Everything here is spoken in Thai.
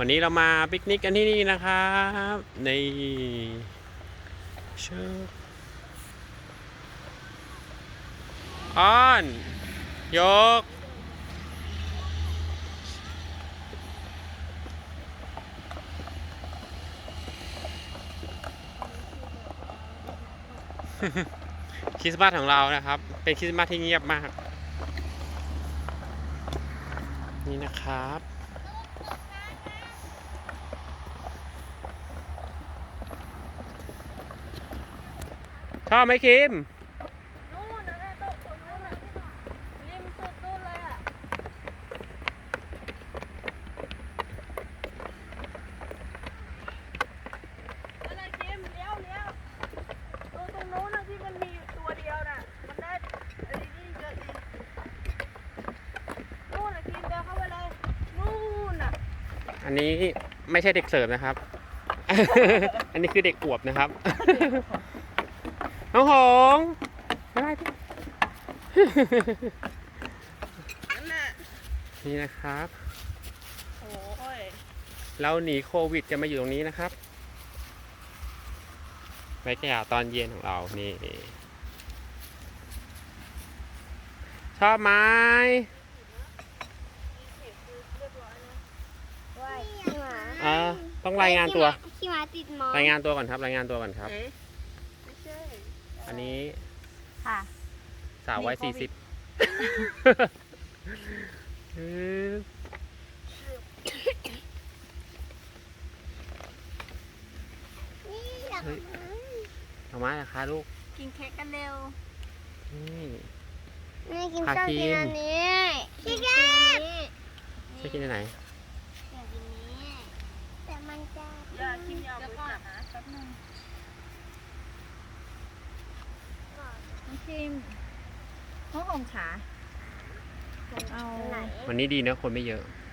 วันนี้เรามาปิกนิกกันที่นี่นะครับในเชิญอ้อนยกคริสต์มาสของเรานะครับ เป็นคริสต์มาสที่เงียบมาก นี่นะครับ ชอบไหมคิมนู่นนะต๊ะตรงนู้นนะริมสุดนู่นเลยอะอะไรคิมเลี้ยวเลี้ยวตรงตรงนู้นนะที่มันมีอยู่ตัวเดียวน่ะ มันได้ไอ้นี่เยอะอีนู่นนะคิมเดินเข้าไปเลยนู่นน่ะอันนี้ไม่ใช่เด็กเสิร์ฟนะครับ อันนี้คือเด็กอวบนะครับ น้องหงส์ไม่ได้พี่นั่นน่ะนี่นะครับ โอ้ยเราหนีโควิดกันมาอยู่ตรงนี้นะครับไว้แก่ตอนเย็นของเรานี่ ชอบไหมว้ายขี้หมาอ่าต้องรายงานตัวขี้หมาติดหมอนรายงานตัวก่อนครับ รายงานตัวก่อนครับเอ๊ะไม่ใช่ อันนี้ค่ะ สาววัยมีสี่โควิสิบด นี่อยากเฮ้ยเอามานะคะลูก กินเค้กกันเร็ว นี่แม่กินพาชอบกิกินนอันนี้กินอันนี้ใช่กินที่ไหน อยากกินนี้แต่มันจะ อย่าคิมอยาวไปจับนะแป๊บนึง น้องคิมน้องหงขาเอาไหนวันนี้ดีเนอะคนไม่เยอะอ